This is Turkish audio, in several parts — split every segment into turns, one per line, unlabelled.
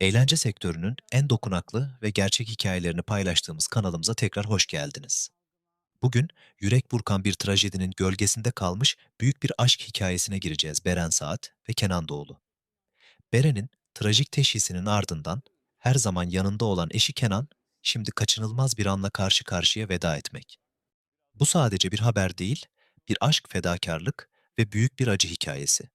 Eğlence sektörünün en dokunaklı ve gerçek hikayelerini paylaştığımız kanalımıza tekrar hoş geldiniz. Bugün yürek burkan bir trajedinin gölgesinde kalmış büyük bir aşk hikayesine gireceğiz Beren Saat ve Kenan Doğulu. Beren'in trajik teşhisinin ardından her zaman yanında olan eşi Kenan, şimdi kaçınılmaz bir anla karşı karşıya veda etmek. Bu sadece bir haber değil, bir aşk fedakarlık ve büyük bir acı hikayesi.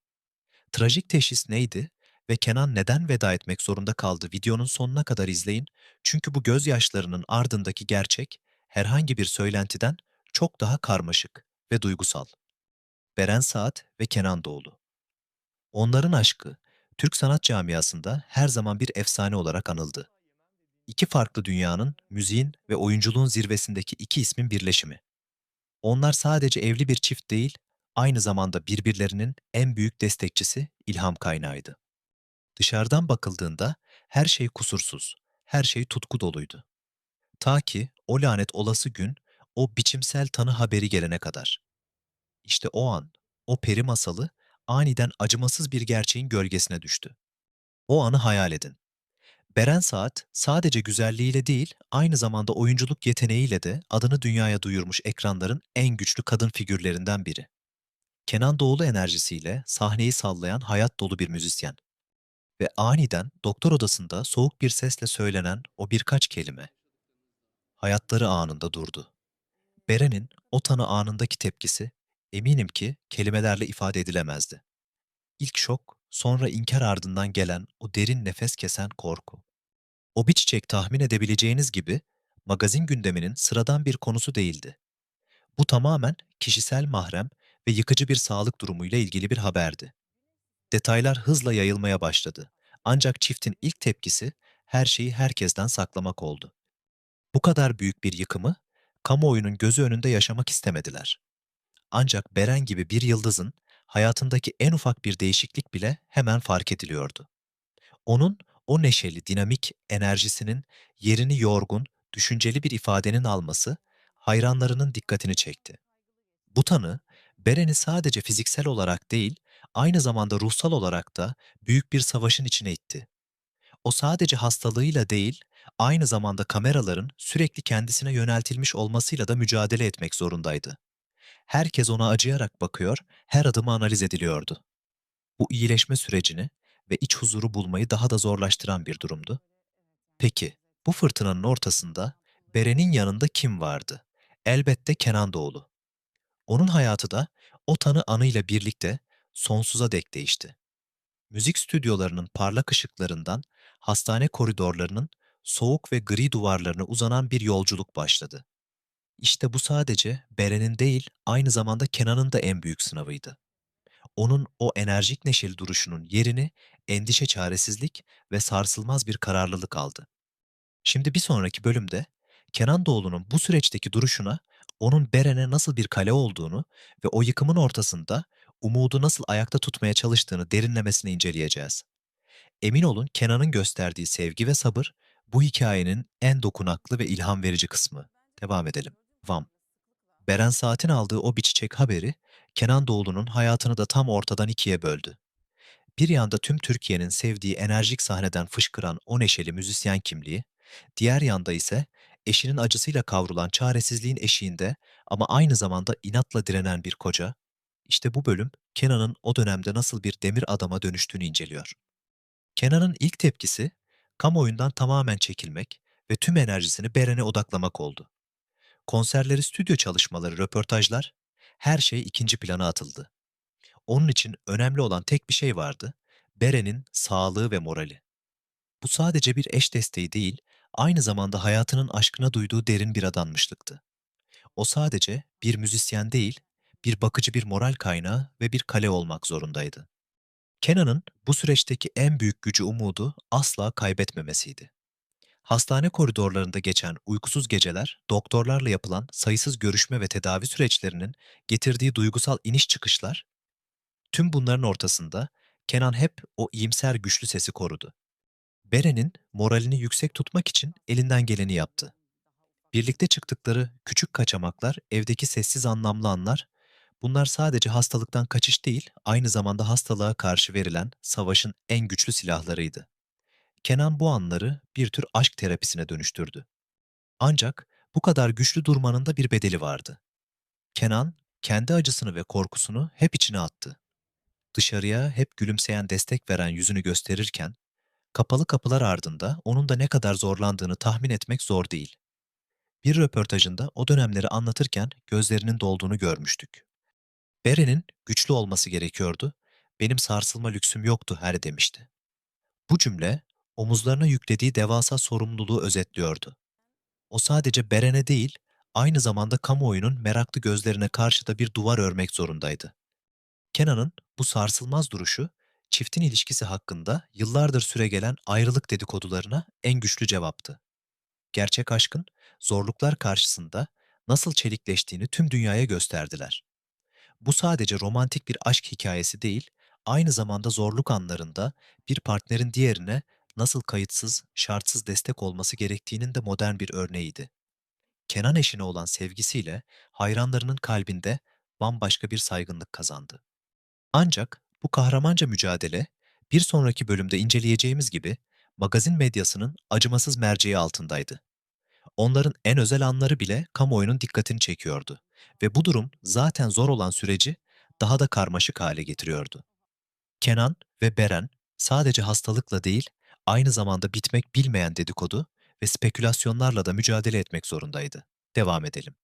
Trajik teşhis neydi ve Kenan neden veda etmek zorunda kaldı videonun sonuna kadar izleyin. Çünkü bu gözyaşlarının ardındaki gerçek herhangi bir söylentiden çok daha karmaşık ve duygusal. Beren Saat ve Kenan Doğulu. Onların aşkı Türk sanat camiasında her zaman bir efsane olarak anıldı. İki farklı dünyanın, müziğin ve oyunculuğun zirvesindeki iki ismin birleşimi. Onlar sadece evli bir çift değil, aynı zamanda birbirlerinin en büyük destekçisi, ilham kaynağıydı. Dışarıdan bakıldığında her şey kusursuz, her şey tutku doluydu. Ta ki o lanet olası gün, o biçimsel tanı haberi gelene kadar. İşte o an, o peri masalı aniden acımasız bir gerçeğin gölgesine düştü. O anı hayal edin. Beren Saat sadece güzelliğiyle değil, aynı zamanda oyunculuk yeteneğiyle de adını dünyaya duyurmuş ekranların en güçlü kadın figürlerinden biri. Kenan Doğulu enerjisiyle sahneyi sallayan hayat dolu bir müzisyen. Ve aniden doktor odasında soğuk bir sesle söylenen o birkaç kelime, hayatları anında durdu. Beren'in o tanı anındaki tepkisi, eminim ki kelimelerle ifade edilemezdi. İlk şok, sonra inkar ardından gelen o derin nefes kesen korku. O bir çiçek tahmin edebileceğiniz gibi, magazin gündeminin sıradan bir konusu değildi. Bu tamamen kişisel mahrem ve yıkıcı bir sağlık durumuyla ilgili bir haberdi. Detaylar hızla yayılmaya başladı. Ancak çiftin ilk tepkisi her şeyi herkesten saklamak oldu. Bu kadar büyük bir yıkımı kamuoyunun gözü önünde yaşamak istemediler. Ancak Beren gibi bir yıldızın hayatındaki en ufak bir değişiklik bile hemen fark ediliyordu. Onun o neşeli, dinamik enerjisinin yerini yorgun, düşünceli bir ifadenin alması hayranlarının dikkatini çekti. Bu tanı, Beren'i sadece fiziksel olarak değil, aynı zamanda ruhsal olarak da büyük bir savaşın içine itti. O sadece hastalığıyla değil, aynı zamanda kameraların sürekli kendisine yöneltilmiş olmasıyla da mücadele etmek zorundaydı. Herkes ona acıyarak bakıyor, her adımı analiz ediliyordu. Bu iyileşme sürecini ve iç huzuru bulmayı daha da zorlaştıran bir durumdu. Peki, bu fırtınanın ortasında Beren'in yanında kim vardı? Elbette Kenan Doğulu. Onun hayatı da o tanı anıyla birlikte sonsuza dek değişti. Müzik stüdyolarının parlak ışıklarından hastane koridorlarının soğuk ve gri duvarlarına uzanan bir yolculuk başladı. İşte bu sadece Beren'in değil, aynı zamanda Kenan'ın da en büyük sınavıydı. Onun o enerjik neşeli duruşunun yerini endişe çaresizlik ve sarsılmaz bir kararlılık aldı. Şimdi bir sonraki bölümde Kenan Doğulu'nun bu süreçteki duruşuna, onun Beren'e nasıl bir kale olduğunu ve o yıkımın ortasında umudu nasıl ayakta tutmaya çalıştığını derinlemesine inceleyeceğiz. Emin olun Kenan'ın gösterdiği sevgi ve sabır bu hikayenin en dokunaklı ve ilham verici kısmı. Devam edelim. Vam. Beren Saat'in aldığı o bir çiçek haberi Kenan Doğulu'nun hayatını da tam ortadan ikiye böldü. Bir yanda tüm Türkiye'nin sevdiği enerjik sahneden fışkıran o neşeli müzisyen kimliği, diğer yanda ise eşinin acısıyla kavrulan çaresizliğin eşiğinde ama aynı zamanda inatla direnen bir koca, işte bu bölüm Kenan'ın o dönemde nasıl bir demir adama dönüştüğünü inceliyor. Kenan'ın ilk tepkisi, kamuoyundan tamamen çekilmek ve tüm enerjisini Beren'e odaklamak oldu. Konserleri, stüdyo çalışmaları, röportajlar, her şey ikinci plana atıldı. Onun için önemli olan tek bir şey vardı, Beren'in sağlığı ve morali. Bu sadece bir eş desteği değil, aynı zamanda hayatının aşkına duyduğu derin bir adanmışlıktı. O sadece bir müzisyen değil, bir bakıcı bir moral kaynağı ve bir kale olmak zorundaydı. Kenan'ın bu süreçteki en büyük gücü umudu asla kaybetmemesiydi. Hastane koridorlarında geçen uykusuz geceler, doktorlarla yapılan sayısız görüşme ve tedavi süreçlerinin getirdiği duygusal iniş çıkışlar, tüm bunların ortasında Kenan hep o iyimser güçlü sesi korudu. Beren'in moralini yüksek tutmak için elinden geleni yaptı. Birlikte çıktıkları küçük kaçamaklar, evdeki sessiz anlamlı anlar, bunlar sadece hastalıktan kaçış değil, aynı zamanda hastalığa karşı verilen savaşın en güçlü silahlarıydı. Kenan bu anları bir tür aşk terapisine dönüştürdü. Ancak bu kadar güçlü durmanın da bir bedeli vardı. Kenan, kendi acısını ve korkusunu hep içine attı. Dışarıya hep gülümseyen destek veren yüzünü gösterirken, kapalı kapılar ardında onun da ne kadar zorlandığını tahmin etmek zor değil. Bir röportajında o dönemleri anlatırken gözlerinin dolduğunu görmüştük. Beren'in güçlü olması gerekiyordu, benim sarsılma lüksüm yoktu her demişti. Bu cümle, omuzlarına yüklediği devasa sorumluluğu özetliyordu. O sadece Beren'e değil, aynı zamanda kamuoyunun meraklı gözlerine karşı da bir duvar örmek zorundaydı. Kenan'ın bu sarsılmaz duruşu, çiftin ilişkisi hakkında yıllardır süregelen ayrılık dedikodularına en güçlü cevaptı. Gerçek aşkın zorluklar karşısında nasıl çelikleştiğini tüm dünyaya gösterdiler. Bu sadece romantik bir aşk hikayesi değil, aynı zamanda zorluk anlarında bir partnerin diğerine nasıl kayıtsız, şartsız destek olması gerektiğinin de modern bir örneğiydi. Kenan eşine olan sevgisiyle hayranlarının kalbinde bambaşka bir saygınlık kazandı. Ancak bu kahramanca mücadele, bir sonraki bölümde inceleyeceğimiz gibi magazin medyasının acımasız merceği altındaydı. Onların en özel anları bile kamuoyunun dikkatini çekiyordu ve bu durum zaten zor olan süreci daha da karmaşık hale getiriyordu. Kenan ve Beren sadece hastalıkla değil, aynı zamanda bitmek bilmeyen dedikodu ve spekülasyonlarla da mücadele etmek zorundaydı. Devam edelim.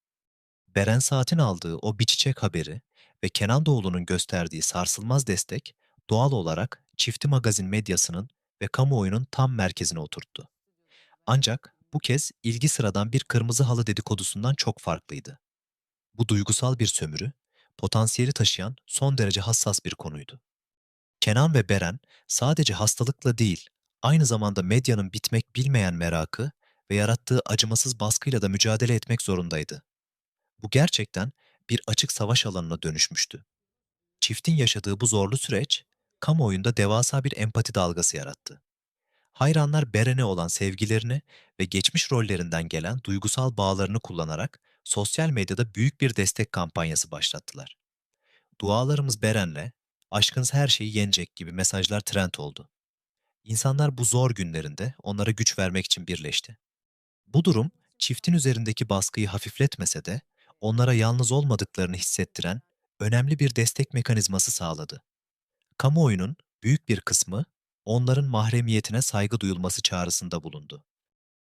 Beren Saat'in aldığı o biçiçek haberi ve Kenan Doğulu'nun gösterdiği sarsılmaz destek doğal olarak çifti magazin medyasının ve kamuoyunun tam merkezine oturttu. Ancak bu kez ilgi sıradan bir kırmızı halı dedikodusundan çok farklıydı. Bu duygusal bir sömürü, potansiyeli taşıyan son derece hassas bir konuydu. Kenan ve Beren sadece hastalıkla değil, aynı zamanda medyanın bitmek bilmeyen merakı ve yarattığı acımasız baskıyla da mücadele etmek zorundaydı. Bu gerçekten bir açık savaş alanına dönüşmüştü. Çiftin yaşadığı bu zorlu süreç, kamuoyunda devasa bir empati dalgası yarattı. Hayranlar Beren'e olan sevgilerini ve geçmiş rollerinden gelen duygusal bağlarını kullanarak sosyal medyada büyük bir destek kampanyası başlattılar. Dualarımız Beren'le, aşkınız her şeyi yenecek gibi mesajlar trend oldu. İnsanlar bu zor günlerinde onlara güç vermek için birleşti. Bu durum çiftin üzerindeki baskıyı hafifletmese de onlara yalnız olmadıklarını hissettiren önemli bir destek mekanizması sağladı. Kamuoyunun büyük bir kısmı onların mahremiyetine saygı duyulması çağrısında bulundu.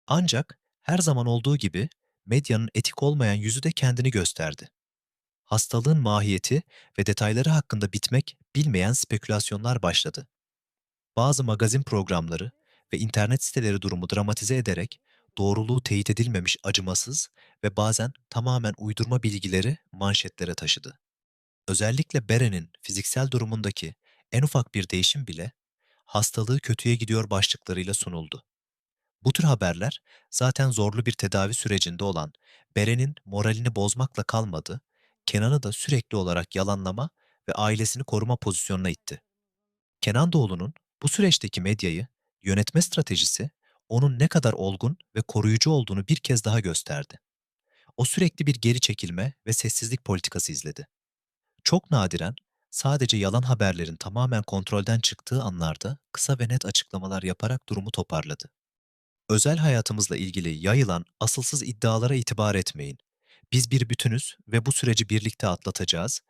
Ancak her zaman olduğu gibi medyanın etik olmayan yüzü de kendini gösterdi. Hastalığın mahiyeti ve detayları hakkında bitmek bilmeyen spekülasyonlar başladı. Bazı magazin programları ve internet siteleri durumu dramatize ederek doğruluğu teyit edilmemiş acımasız ve bazen tamamen uydurma bilgileri manşetlere taşıdı. Özellikle Beren'in fiziksel durumundaki en ufak bir değişim bile hastalığı kötüye gidiyor başlıklarıyla sunuldu. Bu tür haberler zaten zorlu bir tedavi sürecinde olan Beren'in moralini bozmakla kalmadı, Kenan'ı da sürekli olarak yalanlama ve ailesini koruma pozisyonuna itti. Kenan Doğulu'nun bu süreçteki medyayı yönetme stratejisi onun ne kadar olgun ve koruyucu olduğunu bir kez daha gösterdi. O sürekli bir geri çekilme ve sessizlik politikası izledi. Çok nadiren sadece yalan haberlerin tamamen kontrolden çıktığı anlarda kısa ve net açıklamalar yaparak durumu toparladı. Özel hayatımızla ilgili yayılan asılsız iddialara itibar etmeyin. Biz bir bütünüz ve bu süreci birlikte atlatacağız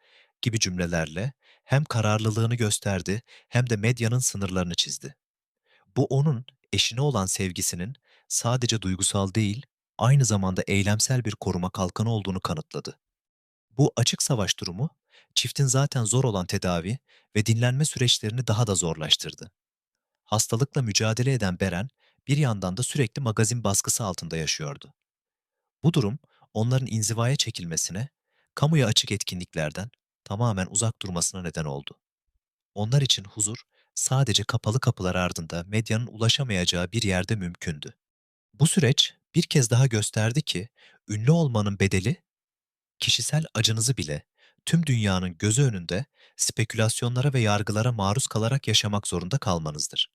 gibi cümlelerle hem kararlılığını gösterdi hem de medyanın sınırlarını çizdi. Bu onun eşine olan sevgisinin sadece duygusal değil, aynı zamanda eylemsel bir koruma kalkanı olduğunu kanıtladı. Bu açık savaş durumu, çiftin zaten zor olan tedavi ve dinlenme süreçlerini daha da zorlaştırdı. Hastalıkla mücadele eden Beren, bir yandan da sürekli magazin baskısı altında yaşıyordu. Bu durum, onların inzivaya çekilmesine, kamuya açık etkinliklerden tamamen uzak durmasına neden oldu. Onlar için huzur, sadece kapalı kapılar ardında medyanın ulaşamayacağı bir yerde mümkündü. Bu süreç bir kez daha gösterdi ki, ünlü olmanın bedeli, kişisel acınızı bile tüm dünyanın gözü önünde spekülasyonlara ve yargılara maruz kalarak yaşamak zorunda kalmanızdır.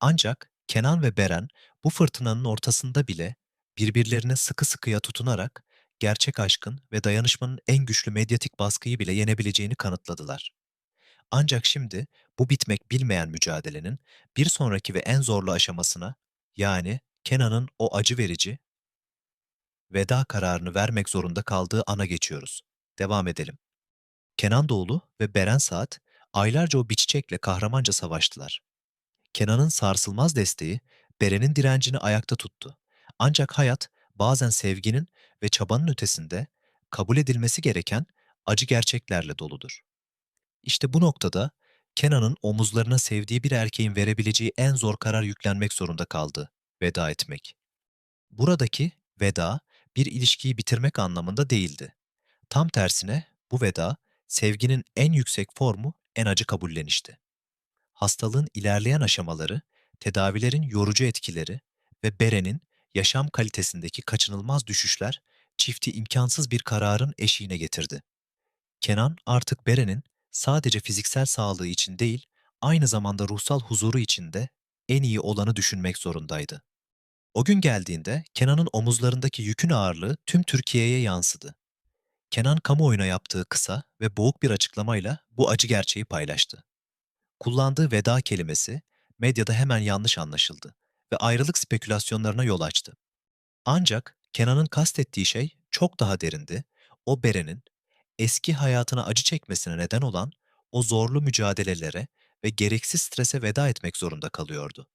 Ancak Kenan ve Beren bu fırtınanın ortasında bile birbirlerine sıkı sıkıya tutunarak gerçek aşkın ve dayanışmanın en güçlü medyatik baskıyı bile yenebileceğini kanıtladılar. Ancak şimdi bu bitmek bilmeyen mücadelenin bir sonraki ve en zorlu aşamasına yani Kenan'ın o acı verici veda kararını vermek zorunda kaldığı ana geçiyoruz. Devam edelim. Kenan Doğulu ve Beren Saat aylarca o biççekle kahramanca savaştılar. Kenan'ın sarsılmaz desteği Beren'in direncini ayakta tuttu. Ancak hayat bazen sevginin ve çabanın ötesinde kabul edilmesi gereken acı gerçeklerle doludur. İşte bu noktada Kenan'ın omuzlarına sevdiği bir erkeğin verebileceği en zor karar yüklenmek zorunda kaldı, veda etmek. Buradaki veda bir ilişkiyi bitirmek anlamında değildi. Tam tersine bu veda sevginin en yüksek formu en acı kabullenişti. Hastalığın ilerleyen aşamaları, tedavilerin yorucu etkileri ve Beren'in yaşam kalitesindeki kaçınılmaz düşüşler çifti imkansız bir kararın eşiğine getirdi. Kenan artık Beren'in sadece fiziksel sağlığı için değil, aynı zamanda ruhsal huzuru için de en iyi olanı düşünmek zorundaydı. O gün geldiğinde Kenan'ın omuzlarındaki yükün ağırlığı tüm Türkiye'ye yansıdı. Kenan kamuoyuna yaptığı kısa ve boğuk bir açıklamayla bu acı gerçeği paylaştı. Kullandığı veda kelimesi medyada hemen yanlış anlaşıldı ve ayrılık spekülasyonlarına yol açtı. Ancak Kenan'ın kastettiği şey çok daha derindi. O Beren'in eski hayatına acı çekmesine neden olan o zorlu mücadelelere ve gereksiz strese veda etmek zorunda kalıyordu.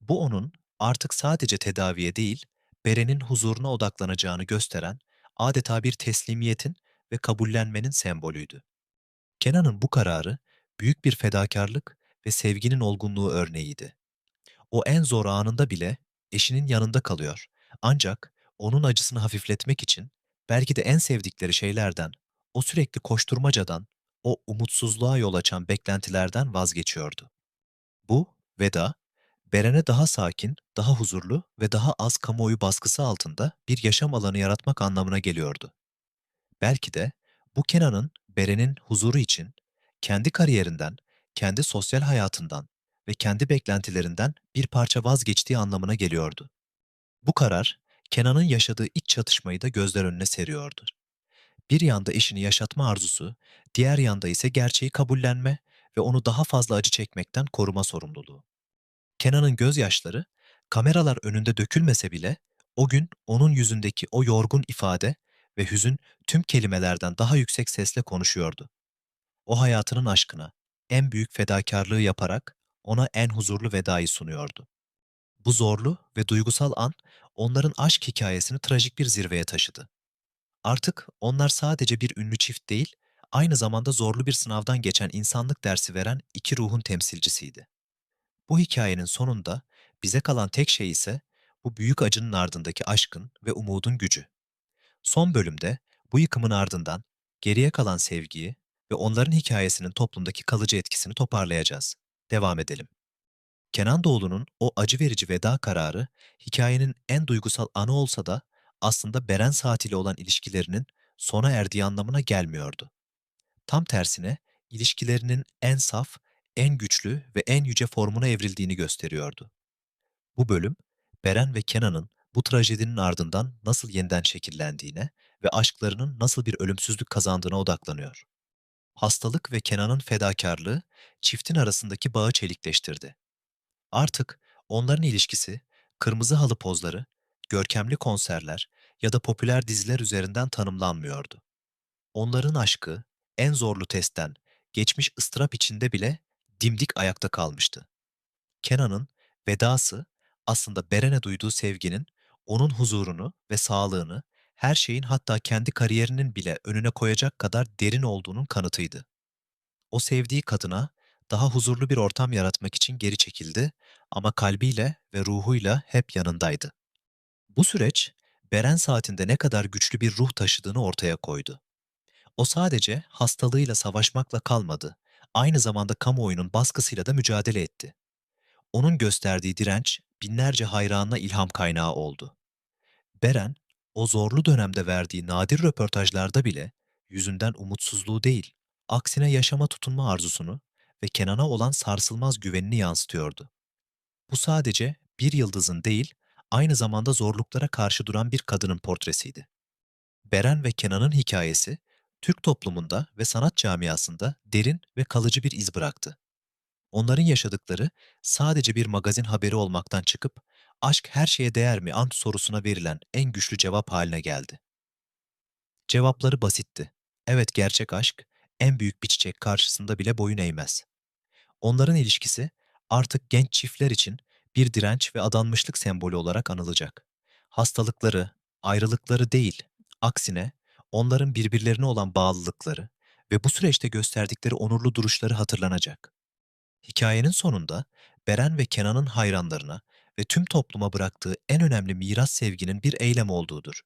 Bu onun artık sadece tedaviye değil, Beren'in huzuruna odaklanacağını gösteren adeta bir teslimiyetin ve kabullenmenin sembolüydü. Kenan'ın bu kararı büyük bir fedakarlık ve sevginin olgunluğu örneğiydi. O en zor anında bile eşinin yanında kalıyor. Ancak onun acısını hafifletmek için belki de en sevdikleri şeylerden, o sürekli koşturmacadan, o umutsuzluğa yol açan beklentilerden vazgeçiyordu. Bu veda, Beren'e daha sakin, daha huzurlu ve daha az kamuoyu baskısı altında bir yaşam alanı yaratmak anlamına geliyordu. Belki de bu Kenan'ın Beren'in huzuru için kendi kariyerinden, kendi sosyal hayatından ve kendi beklentilerinden bir parça vazgeçtiği anlamına geliyordu. Bu karar Kenan'ın yaşadığı iç çatışmayı da gözler önüne seriyordu. Bir yanda eşini yaşatma arzusu, diğer yanda ise gerçeği kabullenme ve onu daha fazla acı çekmekten koruma sorumluluğu. Kenan'ın gözyaşları kameralar önünde dökülmese bile o gün onun yüzündeki o yorgun ifade ve hüzün tüm kelimelerden daha yüksek sesle konuşuyordu. O hayatının aşkına en büyük fedakarlığı yaparak ona en huzurlu vedayı sunuyordu. Bu zorlu ve duygusal an onların aşk hikayesini trajik bir zirveye taşıdı. Artık onlar sadece bir ünlü çift değil, aynı zamanda zorlu bir sınavdan geçen insanlık dersi veren iki ruhun temsilcisiydi. Bu hikayenin sonunda bize kalan tek şey ise bu büyük acının ardındaki aşkın ve umudun gücü. Son bölümde bu yıkımın ardından geriye kalan sevgiyi ve onların hikayesinin toplumdaki kalıcı etkisini toparlayacağız. Devam edelim. Kenan Doğulu'nun o acı verici veda kararı hikayenin en duygusal anı olsa da aslında Beren Saat ile olan ilişkilerinin sona erdiği anlamına gelmiyordu. Tam tersine ilişkilerinin en saf, en güçlü ve en yüce formuna evrildiğini gösteriyordu. Bu bölüm, Beren ve Kenan'ın bu trajedinin ardından nasıl yeniden şekillendiğine ve aşklarının nasıl bir ölümsüzlük kazandığına odaklanıyor. Hastalık ve Kenan'ın fedakarlığı çiftin arasındaki bağı çelikleştirdi. Artık onların ilişkisi kırmızı halı pozları, görkemli konserler ya da popüler diziler üzerinden tanımlanmıyordu. Onların aşkı en zorlu testten, geçmiş ıstırap içinde bile dimdik ayakta kalmıştı. Kenan'ın vedası aslında Beren'e duyduğu sevginin onun huzurunu ve sağlığını her şeyin hatta kendi kariyerinin bile önüne koyacak kadar derin olduğunun kanıtıydı. O sevdiği kadına daha huzurlu bir ortam yaratmak için geri çekildi ama kalbiyle ve ruhuyla hep yanındaydı. Bu süreç Beren saatinde ne kadar güçlü bir ruh taşıdığını ortaya koydu. O sadece hastalığıyla savaşmakla kalmadı, aynı zamanda kamuoyunun baskısıyla da mücadele etti. Onun gösterdiği direnç binlerce hayranına ilham kaynağı oldu. Beren, o zorlu dönemde verdiği nadir röportajlarda bile yüzünden umutsuzluğu değil, aksine yaşama tutunma arzusunu ve Kenan'a olan sarsılmaz güvenini yansıtıyordu. Bu sadece bir yıldızın değil, aynı zamanda zorluklara karşı duran bir kadının portresiydi. Beren ve Kenan'ın hikayesi, Türk toplumunda ve sanat camiasında derin ve kalıcı bir iz bıraktı. Onların yaşadıkları sadece bir magazin haberi olmaktan çıkıp aşk her şeye değer mi ant sorusuna verilen en güçlü cevap haline geldi. Cevapları basitti. Evet gerçek aşk en büyük bir çiçek karşısında bile boyun eğmez. Onların ilişkisi artık genç çiftler için bir direnç ve adanmışlık sembolü olarak anılacak. Hastalıkları, ayrılıkları değil, aksine onların birbirlerine olan bağlılıkları ve bu süreçte gösterdikleri onurlu duruşları hatırlanacak. Hikayenin sonunda Beren ve Kenan'ın hayranlarına ve tüm topluma bıraktığı en önemli miras sevginin bir eylem olduğudur.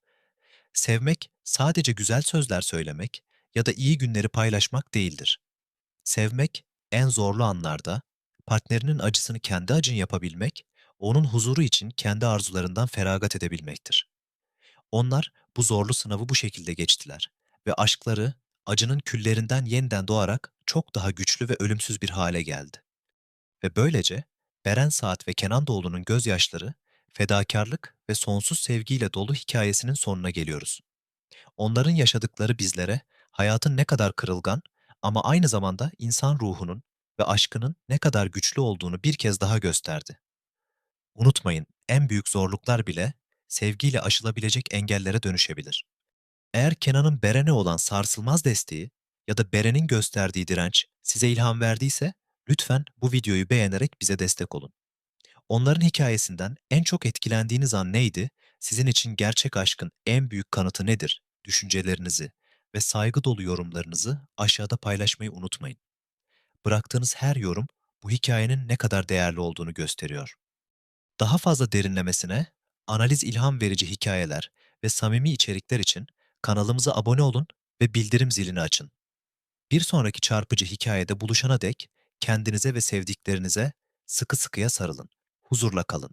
Sevmek sadece güzel sözler söylemek ya da iyi günleri paylaşmak değildir. Sevmek en zorlu anlarda partnerinin acısını kendi acın yapabilmek, onun huzuru için kendi arzularından feragat edebilmektir. Onlar bu zorlu sınavı bu şekilde geçtiler ve aşkları acının küllerinden yeniden doğarak çok daha güçlü ve ölümsüz bir hale geldi. Ve böylece Beren Saat ve Kenan Doğulu'nun gözyaşları, fedakarlık ve sonsuz sevgiyle dolu hikayesinin sonuna geliyoruz. Onların yaşadıkları bizlere hayatın ne kadar kırılgan ama aynı zamanda insan ruhunun ve aşkının ne kadar güçlü olduğunu bir kez daha gösterdi. Unutmayın, en büyük zorluklar bile sevgiyle aşılabilecek engellere dönüşebilir. Eğer Kenan'ın Beren'e olan sarsılmaz desteği ya da Beren'in gösterdiği direnç size ilham verdiyse, lütfen bu videoyu beğenerek bize destek olun. Onların hikayesinden en çok etkilendiğiniz an neydi? Sizin için gerçek aşkın en büyük kanıtı nedir? Düşüncelerinizi ve saygı dolu yorumlarınızı aşağıda paylaşmayı unutmayın. Bıraktığınız her yorum bu hikayenin ne kadar değerli olduğunu gösteriyor. Daha fazla derinlemesine, analiz ilham verici hikayeler ve samimi içerikler için kanalımıza abone olun ve bildirim zilini açın. Bir sonraki çarpıcı hikayede buluşana dek kendinize ve sevdiklerinize sıkı sıkıya sarılın. Huzurla kalın.